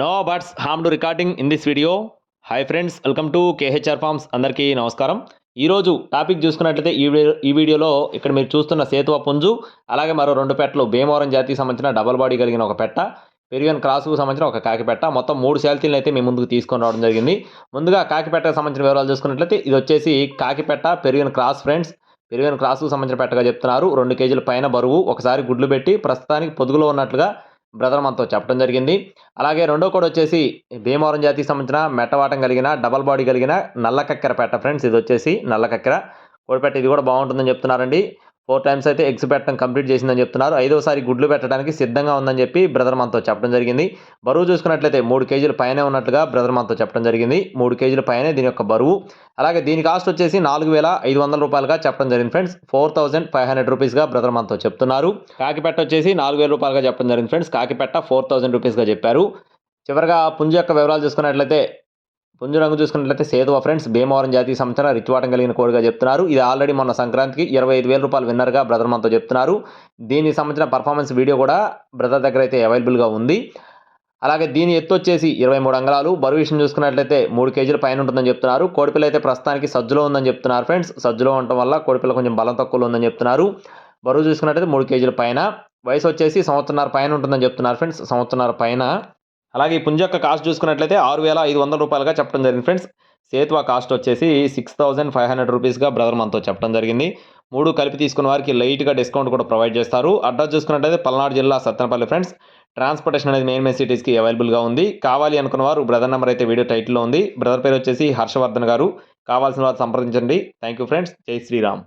No birds harm to recording in this video hi friends welcome to KHR farms అందరికీ నమస్కారం ఈరోజు topic చూసుకున్నట్లయితే ఈ వీడియో ఈ వీడియోలో ఇక్కడ మీరు చూస్తున్న సేతువ పుంజు అలాగే మరో రెండు పెట్టలు భీమవరం జాతికి సంబంధించిన డబల్ బాడీ కలిగిన ఒక పెట్ట పెరిగిన క్రాసుకు సంబంధించిన ఒక కాకిపెట్ట మొత్తం మూడు శాలతీలను అయితే మీ ముందుకు తీసుకొని రావడం జరిగింది. ముందుగా కాకిపెట్టకు సంబంధించిన వివరాలు చూసుకున్నట్లయితే ఇది వచ్చేసి కాకిపెట్ట పెరిగిన క్రాస్ ఫ్రెండ్స్ పెరిగిన క్రాసుకు సంబంధించిన పెట్టగా చెప్తున్నారు. రెండు కేజీల పైన బరువు ఒకసారి గుడ్లు పెట్టి ప్రస్తుతానికి పొదుగులో ఉన్నట్లుగా బ్రదర్ మనతో చెప్పడం జరిగింది. అలాగే రెండో కోడ్ వచ్చేసి భీమవరం జాతికి సంబంధించిన మెట్టవాటం కలిగిన డబల్ బాడీ కలిగిన నల్ల కక్కెర పెట్ట ఫ్రెండ్స్. ఇది వచ్చేసి నల్ల కక్కెర కోడిపెట్ట ఇది కూడా బాగుంటుందని చెప్తున్నారండి. ఫోర్ టైమ్స్ అయితే ఎగ్స్ పెట్టడం కంప్లీట్ చేసిందని చెప్తున్నారు. ఐదోసారి గుడ్లు పెట్టడానికి సిద్ధంగా ఉందని చెప్పి బ్రదర్ మనతో చెప్పడం జరిగింది. బరువు చూసుకున్నట్లయితే మూడు కేజీల పైనే ఉన్నట్లుగా బ్రదర్ మనతో చెప్పడం జరిగింది. మూడు కేజీల పైనే దీని యొక్క బరువు. అలాగే దీని కాస్ట్ వచ్చేసి నాలుగు వేల ఐదు వందల రూపాయలుగా చెప్పడం జరిగింది friends. Four thousand five hundred రూపీస్గా brother మనతో చెప్తున్నారు. కాకిపెట్ట వచ్చేసి నాలుగు వేల రూపాయలుగా చెప్పడం జరిగింది ఫ్రెండ్స్. కాకిపెట్ట ఫోర్ థౌసండ్ రూపీస్గా చెప్పారు. చివరిగా పుంజు యొక్క వివరాలు చూసుకున్నట్లయితే పుంజు రంగు చూసుకున్నట్లయితే సేతువ ఫ్రెండ్స్ భీమవరం జాతీయ సంబంధించిన రిచ్వాటం కలిగిన కోడిగా చెప్తున్నారు. ఇది ఆల్రెడీ మొన్న సంక్రాంతికి ఇరవై ఐదు వేల రూపాయలు విన్నర్గా బ్రదర్ మనతో చెప్తున్నారు. దీనికి సంబంధించిన పర్ఫార్మెన్స్ వీడియో కూడా బ్రదర్ దగ్గర అయితే అవైలబుల్గా ఉంది. అలాగే దీని ఎత్తు వచ్చేసి ఇరవై మూడు అంగళాలు. బరువు విషయం చూసుకున్నట్లయితే మూడు కేజీల పైన ఉంటుందని చెప్తున్నారు. కోడిపిల్ల అయితే ప్రస్తుతానికి సజ్జులో ఉందని చెప్తున్నారు ఫ్రెండ్స్. సజ్జులో ఉండటం వల్ల కోడిపిల్ల కొంచెం బలం తక్కువలో ఉందని చెప్తున్నారు. బరువు చూసుకున్నట్లయితే మూడు కేజీల పైన. వయసు వచ్చేసి సంవత్సరాల పైన ఉంటుందని చెప్తున్నారు ఫ్రెండ్స్. సంవత్సరాల పైన అలాగే ఈ పుంజ యొక్క కాస్ట్ చూసుకున్నట్లయితే ఆరు వేల ఐదు వందల రూపాయలుగా చెప్పడం జరిగింది. ఫ్రెండ్స్ సేతువా కాస్ట్ వచ్చేసి సిక్స్ థౌసండ్ ఫైవ్ హండ్రెడ్ రూపీస్గా బ్రదర్ మనతో చెప్పడం జరిగింది. మూడు కలిపి తీసుకున్న వారికి లైట్గా డిస్కౌంట్ కూడా ప్రొవైడ్ చేస్తారు. అడ్రస్ చూసుకున్నట్లయితే పల్నాడు జిల్లా సత్తెనపల్లి ఫ్రెండ్స్. ట్రాన్స్పోర్టేషన్ అనేది మెయిన్ మెయిన్ సిటీస్కి అవైలబుల్గా ఉంది. కావాలి అనుకున్న వారు బ్రదర్ నెంబర్ అయితే వీడియో టైటిల్లో ఉంది. బ్రదర్ పేరు వచ్చేసి హర్షవర్ధన్ గారు. కావాల్సిన వారు సంప్రదించండి. Thank you friends. జై శ్రీరామ్.